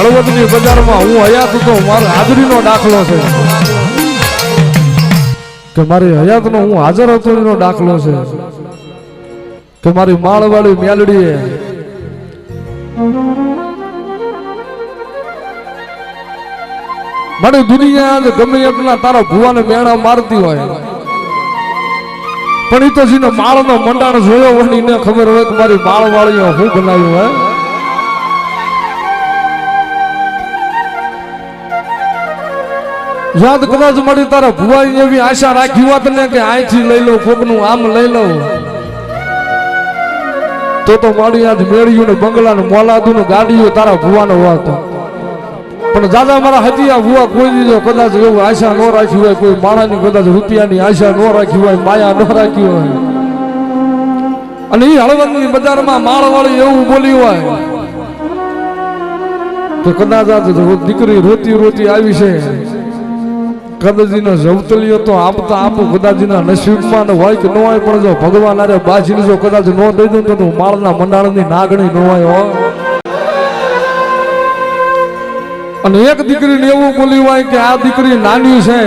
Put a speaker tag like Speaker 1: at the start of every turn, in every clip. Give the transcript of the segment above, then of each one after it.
Speaker 1: હળવદની બજારમાં હું હયાત હતો, મારો હાજરીનો દાખલો છે. કે મારી હયાતનો હું હાજર હતો એનો દાખલો છે. કે મારી માળવાળી મેલડીએ મારી દુનિયા ગમે એટલા તારા ભુવાને મેળા મારતી હોય. પણ એ તો જેને માળનો મંડાણ જોયો હોય ને ખબર હોય કે મારી માળવાળીએ હું બનાવ્યું હોય. યાદ કદાચ મળી તારા ભુવાની એવી આશા રાખી હોત ને કે અહીંથી લઈ લઉં, કોકનું આમ લઈ લઉં. તો તો મારી આજ મેળ્યું ને બંગલા ને મોલાદું ને ગાડીઓ તારા ભુવાનો હોત. પણ દાદા મારા હતિયા ભુવા કોઈ દીધો કદાચ એવું આશા ન રાખી હોય, કોઈ માણાની કદાચ રૂપિયાની આશા ન રાખી હોય, માયા ન રાખી હોય. અને એ હળવદની બજારમાં માળવાળી એવું બોલી હોય તો કદાચ દીકરી રોતી રોતી આવી છે. કદાચીનો જવતલીઓ તો આપતા આપું, કદાજીના નસીબમાં ન હોય કે ન હોય, પણ જો ભગવાન અરે બાજીને જો કદાચ ન દઈ દઉં તો હું માળના મંડાણની નાગણી ન હોય, હો. અને એક દીકરીને એવું બોલ્યું હોય કે આ દીકરી નાની છે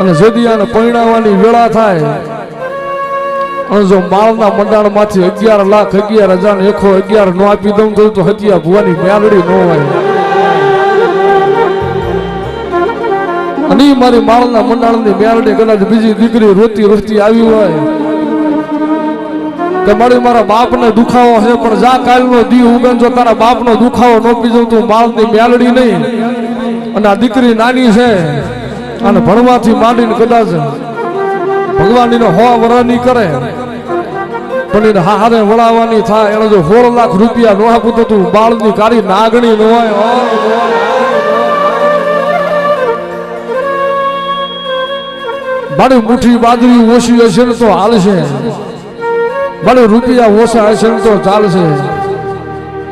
Speaker 1: અને જદી આને પરણાવવાની વેળા થાય. અને જો માળના મંડાણમાંથી અગિયાર લાખ, અગિયાર હજાર એકો અગિયાર નો આપી દઉં તો હત્યા ભુવાની મેળડી ન હોય. અને મારી માળના મંડાણની મેલડી કદાચ બીજી દીકરી રોતી રોતી આવી હોય કે મારી મારા બાપને દુખાવો છે, પણ જા કાલનો દી ઉગન જો તારા બાપનો દુખાવો ન પીજો તું માળની મેલડી નહીં. અને આ દીકરી નાની છે અને ભણવાથી માંડીને કદાચ ભગવાનીનો હો વરની કરે. પણ હારે વળાવવાની થાય એને જો સોળ લાખ રૂપિયા નો આપું તો તું બાળની કાળી નાગણી ન હોય. મારી મુઠ્ઠી બાજરી ઓછી હશે ને તો હાલશે. મારી રૂપિયા ઓછા હશે ને તો ચાલશે.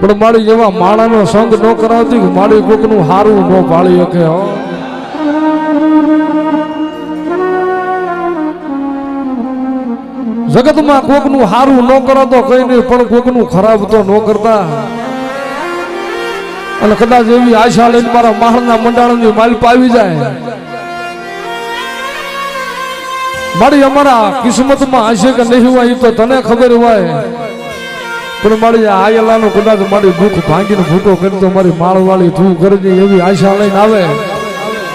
Speaker 1: પણ મારી એવા માણાનો સંગ ન કરાવતી કે મારી કોકનું હારું ન પાળી શકે, હો. જગતમાં કોકનું હારું ન કરો તો કઈ નહીં, પણ કોકનું ખરાબ તો ન કરતા. અને કદાચ એવી આશા લઈને મારા મહાણના મંડાણની માલિક આવી જાય. મારી અમારા કિસ્મતમાં હશે કે નહીં હોય તો તને ખબર હોય. પણ મારી આયેલાનું કદાચ મારી દુઃખ ભાંગીને ફૂટો કરતો મારી માળવાળી તું કરજે એવી આશા લઈને આવે.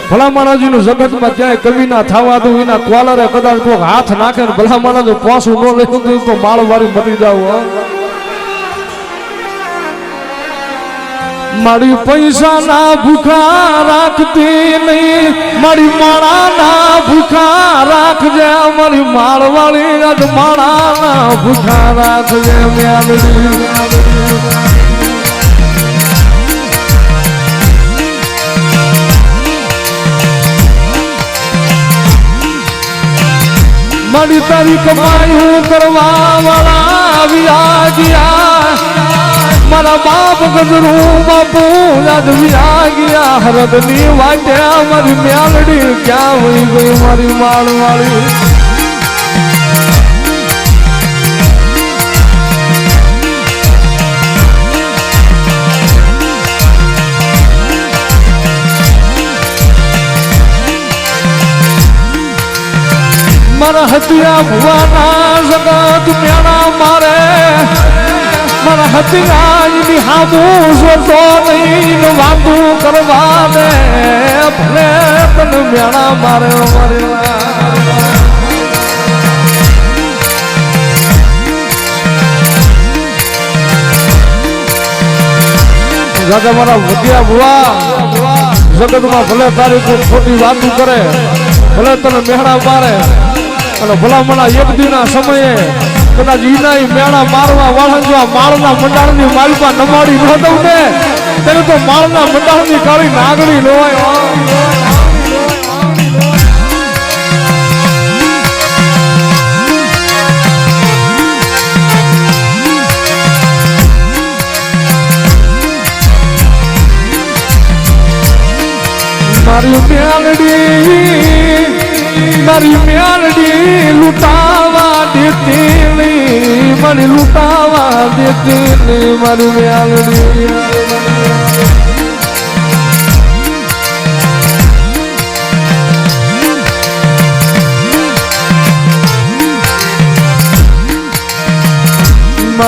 Speaker 1: ભલા માણાજીનું જગતમાં ક્યાંય કમી ના થવા દઉં, એના કોલરે કદાચ કોઈક હાથ નાખે ને ભલા માણાનું પોસું ન દઉં તો માળવાળી મરી જાવ મારી પૈસા ના ભૂખા રાખતી નહીં. મારી માળા ના ભૂખા રાખજે, મારી માળવાળી માળા ના ભૂખા રાખજે મ્યાલડી મારી તારી કમાઈ હું કરવા વાળા આવ્યા ગયા મારા બાપ ગજરું બાપુ યાદ વ્યા ગયા હરદની વાટ્યા મારી મ્યાલડી ક્યાં વહી ગઈ? મારી માળ વાળી મારા હતિયા ભુવાના જગત મેળા મારે. મારા હતિયા એની જોતો નહીં, વાંધું કરવા દે ભલે તને મેળા મારે મારે દાદા મારા વધ્યા ભુવા. જગતમાં ભલે તારી ખોટી વાતું કરે, ભલે તને મેળા મારે. અને ભલામણા એક દીના સમયે કદાચ ઈનાઈ મેળા મારવા વાળા જો આ માળના મંડાણની માલપા નમાડી ન દઉં ને તેને તો માળના મંડાણની કાળી નાગણી હોય મારી મેલડી મારી મેલડી લૂંટાવા દેતી નહીં. મારી લૂંટાવા દેતી નહીં. મારી મેલડી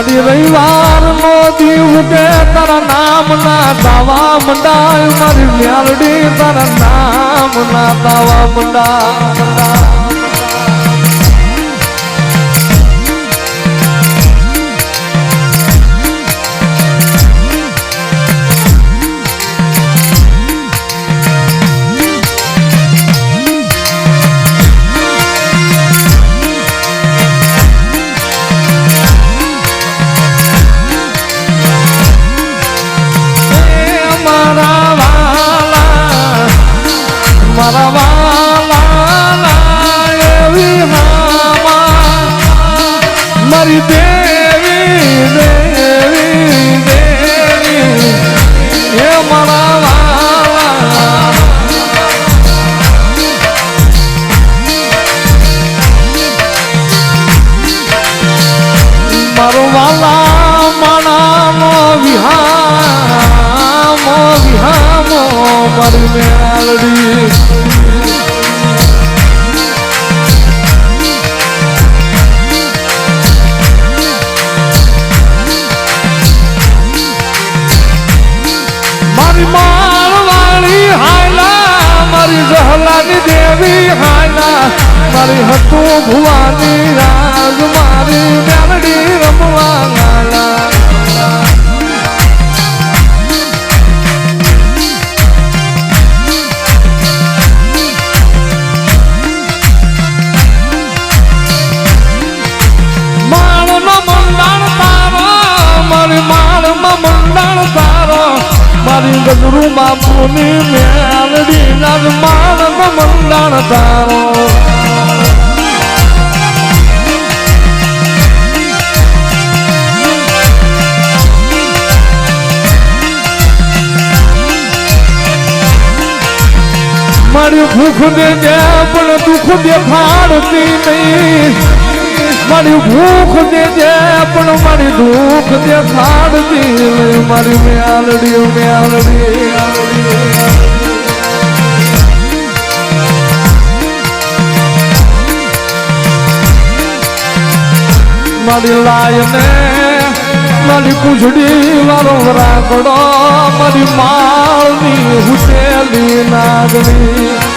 Speaker 1: મારી રવિવાર નો દીવ કે તારા નામ ના દાવા મંડાય. મારી મ્યાલડી તારા નામ ના દાવા મંડા વાલા માણાનો વિહામો વિહામો મારી મેળડી મારી માળવાળી જહલાની દેવી હાલા. મારી હતું ભુવાની રાજ મારી મેલડી રમવા તારો, મારી મંડાણ તારો. મારી ગજરુ બાપુની મેલડી નાગ માળમાં મંડાણ તારો મારી ભૂખ દેજે પણ દુઃખ દેખાડતી નહીં મારી ભૂખ દે દે પણ મારી દુઃખ દેખાડતી નહીં મારી મેલડી મેલડી મારી લાયને મારી પૂંછડી વાળો રાખડો મારી માળની હુસેલી નાગણી.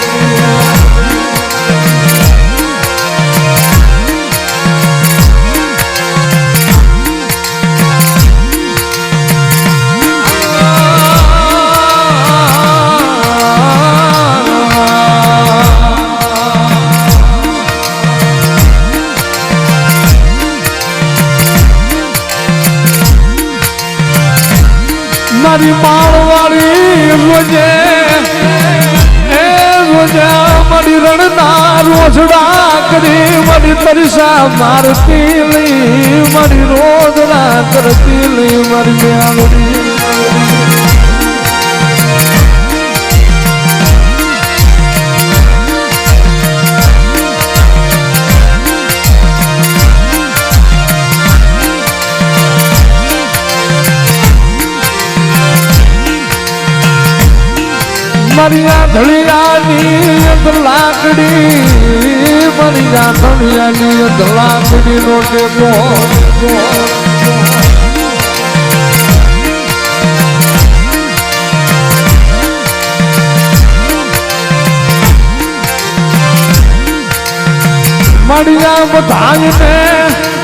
Speaker 1: મારી માળવાળી રોજે, એ રોજે મારી રણના રોજડા કરી મારી તરસા મારતી લઈ, મારી રોજડા કરતી લઈ, મારી મેળવી મારી આ ધળિયાની અંદર લાકડી મારી આ ધળિયાની અંદર લાકડી નો ટેકો. આ બધાને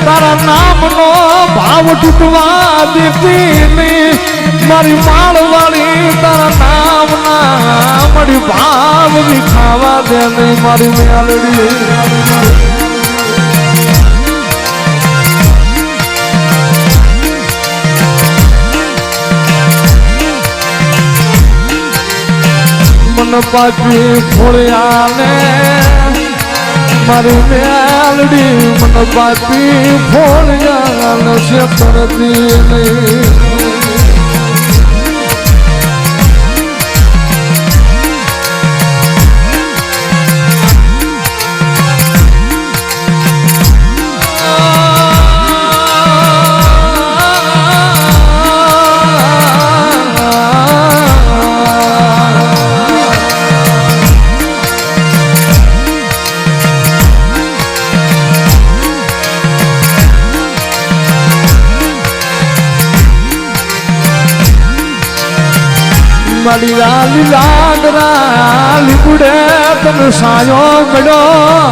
Speaker 1: તારા નામનો ભાવ તૂટવા દેતી નહીં. મારી માળવાળી નહીં મારી મેલડી મન પાછી ફોળ્યા ને મારી મેલડી મન પાછી ફોળ્યા ને છે પરતી નહીં. મારી લાલી લાગરા લીબડે તને સાયો મળ્યો.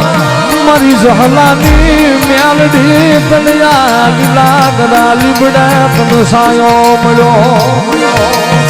Speaker 1: મારી જહલાની મેલડી તને લાલી લાગરા લીબડે તને સાયો મળ્યો.